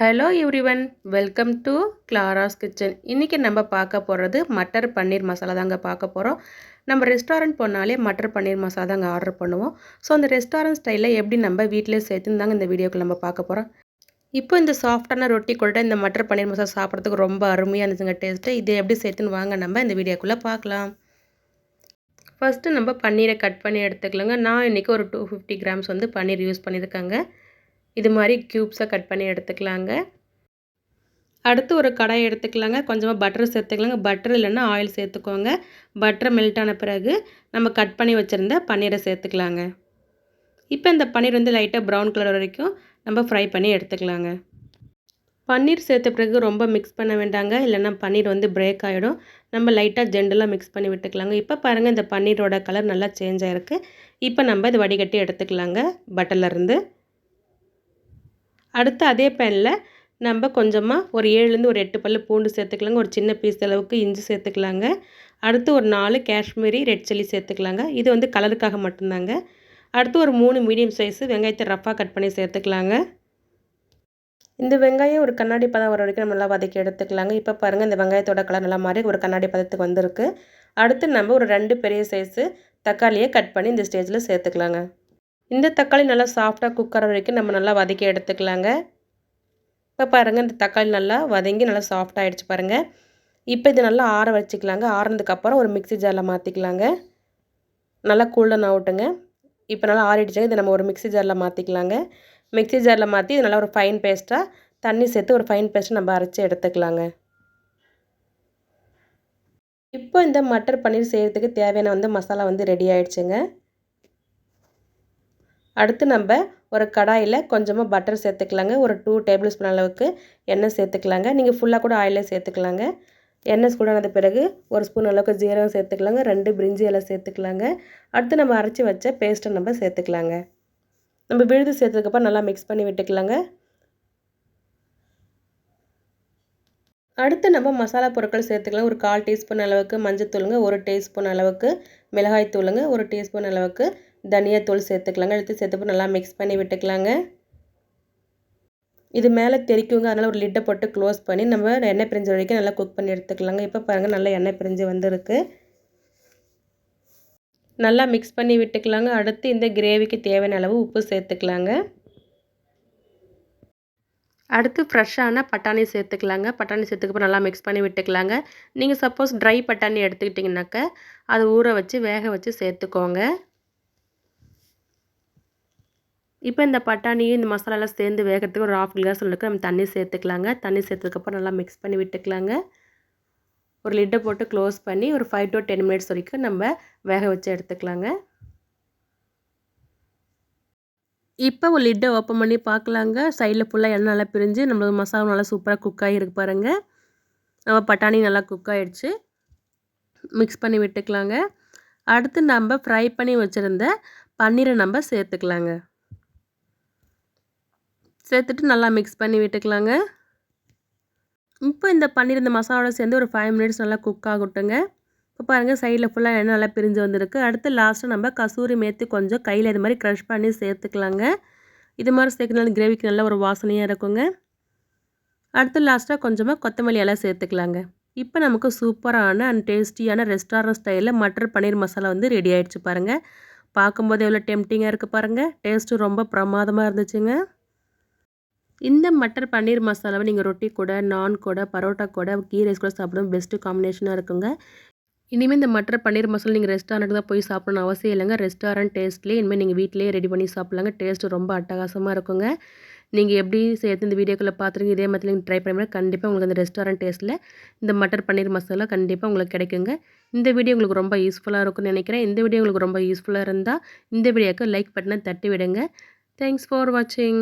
Hello everyone welcome to Clara's kitchen இன்றைக்கி நம்ம பார்க்க போகிறது மட்டர் பன்னீர் மசாலா தாங்க பார்க்க போகிறோம் நம்ம ரெஸ்டாரண்ட் போனாலே மட்டர் பன்னீர் மசாலா தாங்க ஆர்டர் பண்ணுவோம். ஸோ அந்த ரெஸ்டாரண்ட் ஸ்டைலில் எப்படி நம்ம வீட்டிலே சேர்த்துன்னு தாங்க இந்த வீடியோக்கு நம்ம பார்க்க போகிறோம் இப்போ இந்த சாஃப்டான ரொட்டி கூட இந்த மட்டர் பன்னீர் மசாலா சாப்பிட்றதுக்கு ரொம்ப அருமையாக இருந்துச்சுங்க டேஸ்ட்டு இதை எப்படி சேர்த்துன்னு வாங்க நம்ம இந்த வீடியோக்குள்ளே பார்க்கலாம். ஃபஸ்ட்டு நம்ம பன்னீரை கட் பண்ணி எடுத்துக்கலாங்க. நான் இன்றைக்கி ஒரு டூ ஃபிஃப்டி கிராம்ஸ் வந்து பன்னீர் யூஸ் பண்ணியிருக்கேங்க. இது மாதிரி க்யூப்ஸாக கட் பண்ணி எடுத்துக்கலாங்க. அடுத்து ஒரு கடாய் எடுத்துக்கலாங்க. கொஞ்சமாக பட்டர் சேர்த்துக்கலாங்க. பட்டர் இல்லைன்னா ஆயில் சேர்த்துக்கோங்க. பட்டர் மெல்ட் ஆன பிறகு நம்ம கட் பண்ணி வச்சுருந்த பன்னீரை சேர்த்துக்கலாங்க. இப்போ இந்த பன்னீர் வந்து லைட்டாக ப்ரௌன் கலர் வரைக்கும் நம்ம ஃப்ரை பண்ணி எடுத்துக்கலாங்க. பன்னீர் சேர்த்த பிறகு ரொம்ப மிக்ஸ் பண்ண வேண்டாங்க. இல்லைன்னா பன்னீர் வந்து பிரேக் ஆகிடும் நம்ம லைட்டாக ஜெண்டலாக மிக்ஸ் பண்ணி விட்டுக்கலாங்க. இப்போ பாருங்கள் இந்த பன்னீரோட கலர் நல்லா சேஞ்ச் ஆகிருக்கு இப்போ நம்ம இது வடிகட்டி எடுத்துக்கலாங்க. பட்டர்லேருந்து அடுத்து அதே பேனில் நம்ம கொஞ்சமாக ஒரு ஏழுலேருந்து ஒரு எட்டு பல்லு பூண்டு சேர்த்துக்கலாங்க. ஒரு சின்ன பீஸ் அளவுக்கு இஞ்சி சேர்த்துக்கலாங்க. அடுத்து ஒரு நாலு காஷ்மீரி ரெட் சில்லி சேர்த்துக்கலாங்க. இது வந்து கலருக்காக மட்டும்தாங்க. அடுத்து ஒரு மூணு மீடியம் சைஸு வெங்காயத்தை ரஃபாக கட் பண்ணி சேர்த்துக்கலாங்க. இந்த வெங்காயம் ஒரு கண்ணாடி பதம் வர வரைக்கும் நம்ம நல்லா வதக்கி எடுத்துக்கலாங்க. இப்போ பாருங்கள் இந்த வெங்காயத்தோட கலர் நல்லா மாறி ஒரு கண்ணாடி பதத்துக்கு வந்திருக்கு. அடுத்து நம்ம ஒரு ரெண்டு பெரிய சைஸு தக்காளியை கட் பண்ணி இந்த ஸ்டேஜில் சேர்த்துக்கலாங்க. இந்த தக்காளி நல்லா சாஃப்டாக குக்கர் வரைக்கும் நம்ம நல்லா வதக்கி எடுத்துக்கலாங்க. இப்போ பாருங்கள் இந்த தக்காளி நல்லா வதங்கி நல்லா சாஃப்டாக ஆகிடுச்சு பாருங்கள் இப்போ இது நல்லா ஆற வச்சுக்கலாங்க. ஆறினதுக்கப்புறம் ஒரு மிக்சி ஜாரில் மாற்றிக்கலாங்க நல்லா கூல்டன் ஆகட்டுங்க. இப்போ நல்லா ஆறிடுச்சுங்க. இதை நம்ம ஒரு மிக்சி ஜாரில் மாற்றிக்கலாங்க மிக்சி ஜாரில் மாற்றி இது நல்லா ஒரு ஃபைன் பேஸ்ட்டாக தண்ணி சேர்த்து ஒரு ஃபைன் பேஸ்ட்டு நம்ம அரைச்சி எடுத்துக்கலாங்க. இப்போ இந்த மட்டர் பன்னீர் செய்கிறதுக்கு தேவையான வந்து மசாலா வந்து ரெடி ஆகிடுச்சுங்க அடுத்து நம்ம ஒரு கடாயில் கொஞ்சமாக பட்டர் சேர்த்துக்கலாங்க. ஒரு டூ டேபிள் ஸ்பூன் அளவுக்கு எண்ணெய் சேர்த்துக்கலாங்க. நீங்கள் ஃபுல்லாக கூட ஆயிலே சேர்த்துக்கலாங்க. எண்ணெய் சூடானது பிறகு ஒரு ஸ்பூன் அளவுக்கு ஜீரகம் சேர்த்துக்கலாங்க. ரெண்டு பிரிஞ்சி எல்லாம் சேர்த்துக்கலாங்க. அடுத்து நம்ம அரைச்சி வச்ச பேஸ்ட்டை நம்ம சேர்த்துக்கலாங்க. நம்ம விழுது சேர்த்ததுக்கப்புறம் நல்லா மிக்ஸ் பண்ணி விட்டுக்கலாங்க. அடுத்து நம்ம மசாலா பொருட்கள் சேர்த்துக்கலாம். ஒரு கால் டீஸ்பூன் அளவுக்கு மஞ்சள் தூளுங்க ஒரு டீஸ்பூன் அளவுக்கு மிளகாய் தூளுங்க ஒரு டீஸ்பூன் அளவுக்கு தனியாத்தூள் சேர்த்துக்கலாங்க. எடுத்து சேர்த்துப்போ நல்லா மிக்ஸ் பண்ணி விட்டுக்கலாங்க. இது மேலே தெரிக்குங்க. அதனால் ஒரு லிட்டை போட்டு க்ளோஸ் பண்ணி நம்ம எண்ணெய் பிரிஞ்ச வரைக்கும் நல்லா குக் பண்ணி எடுத்துக்கலாங்க. இப்போ பாருங்கள் நல்லா எண்ணெய் பிரிஞ்சு வந்திருக்கு. நல்லா மிக்ஸ் பண்ணி விட்டுக்கலாங்க. அடுத்து இந்த கிரேவிக்கு தேவையான அளவு உப்பு சேர்த்துக்கலாங்க. அடுத்து ஃப்ரெஷ்ஷான பட்டாணி சேர்த்துக்கலாங்க. பட்டாணி சேர்த்துக்கப்போ நல்லா மிக்ஸ் பண்ணி விட்டுக்கலாங்க. நீங்கள் சப்போஸ் ட்ரை பட்டாணி எடுத்துக்கிட்டிங்கனாக்கா அதை ஊற வச்சு வேக வச்சு சேர்த்துக்கோங்க. இப்போ இந்த பட்டாணியும் இந்த மசாலாலாம் சேர்ந்து வேகிறதுக்கு ஒரு ஆஃப் கிளாஸ் அளவுக்கு நம்ம தண்ணி சேர்த்துக்கலாங்க. தண்ணி சேர்த்ததுக்கப்புறம் நல்லா மிக்ஸ் பண்ணி விட்டுக்கலாங்க. ஒரு லிட்டை போட்டு க்ளோஸ் பண்ணி ஒரு ஃபைவ் டு டென் மினிட்ஸ் வரைக்கும் நம்ம வேக வச்சு எடுத்துக்கலாங்க. இப்போ ஒரு லிட்டை ஓப்பன் பண்ணி பார்க்கலாங்க. சைடில் ஃபுல்லாக எண்ணெய் நல்லா பிரிஞ்சு நம்ம மசாலா நல்லா சூப்பராக குக் ஆகிருக்கு பாருங்கள் நம்ம பட்டாணி நல்லா குக் ஆகிடுச்சு மிக்ஸ் பண்ணி விட்டுக்கலாங்க. அடுத்து நம்ம ஃப்ரை பண்ணி வச்சுருந்த பன்னீரை நம்ம சேர்த்துக்கலாங்க. சேர்த்துட்டு நல்லா மிக்ஸ் பண்ணி விட்டுக்கலாங்க. இப்போ இந்த பன்னீர் இந்த மசாலோட சேர்ந்து ஒரு ஃபைவ் மினிட்ஸ் நல்லா குக் ஆகட்டுங்க. இப்போ பாருங்கள் சைடில் ஃபுல்லாக எண்ணெய் நல்லா பிரிஞ்சு வந்திருக்கு. அடுத்து லாஸ்ட்டாக நம்ம கசூரி மேத்தி கொஞ்சம் கையில் இது மாதிரி க்ரஷ் பண்ணி சேர்த்துக்கலாங்க. இது மாதிரி சேர்க்கறதுனால கிரேவிக்கு நல்ல ஒரு வாசனையாக இருக்குங்க. அடுத்து லாஸ்ட்டாக கொஞ்சமாக கொத்தமல்லி எல்லாம் சேர்த்துக்கலாங்க. இப்போ நமக்கு சூப்பரான அண்ட் டேஸ்டியான ரெஸ்டாரண்ட் ஸ்டைலில் மட்டர் பன்னீர் மசாலா வந்து ரெடி ஆகிடுச்சு பாருங்கள் பார்க்கும்போது எவ்வளோ டெம்டிங்காக இருக்குது பாருங்கள் டேஸ்ட்டு ரொம்ப பிரமாதமாக இருந்துச்சுங்க. இந்த மட்டர் பன்னீர் மசாலாவை நீங்கள் ரொட்டி கூட நான் கூட பரோட்டா கூட கீ ரைஸ் கூட சாப்பிடும் பெஸ்ட்டு காம்பினேஷனாக இருக்குங்க. இனிமேல் இந்த மட்டர் பன்னீர் மசாலா நீங்கள் ரெஸ்டாரண்ட் தான் போய் சாப்பிடணும் அவசியம் இல்லைங்க. ரெஸ்டாரண்ட் டேஸ்ட்லேயே இனிமேல் நீங்கள் வீட்டிலேயே ரெடி பண்ணி சாப்பிட்லாங்க. டேஸ்ட்டு ரொம்ப அட்டகாசமாக இருக்குங்க. நீங்கள் எப்படி சேர்த்து இந்த வீடியோக்குள்ளே பார்த்துருங்க இதே மாதிரி நீங்கள் ட்ரை பண்ணி கண்டிப்பாக உங்களுக்கு அந்த ரெஸ்டாரண்ட் டேஸ்ட்டில் இந்த மட்டர் பன்னீர் மசாலா கண்டிப்பாக உங்களுக்கு கிடைக்குங்க. இந்த வீடியோ உங்களுக்கு ரொம்ப யூஸ்ஃபுல்லாக இருக்கும்னு நினைக்கிறேன். இந்த வீடியோ உங்களுக்கு ரொம்ப யூஸ்ஃபுல்லாக இருந்தால் இந்த வீடியோக்கு லைக் பட்டனை தட்டி விடுங்க. தேங்க்ஸ் ஃபார் வாட்சிங்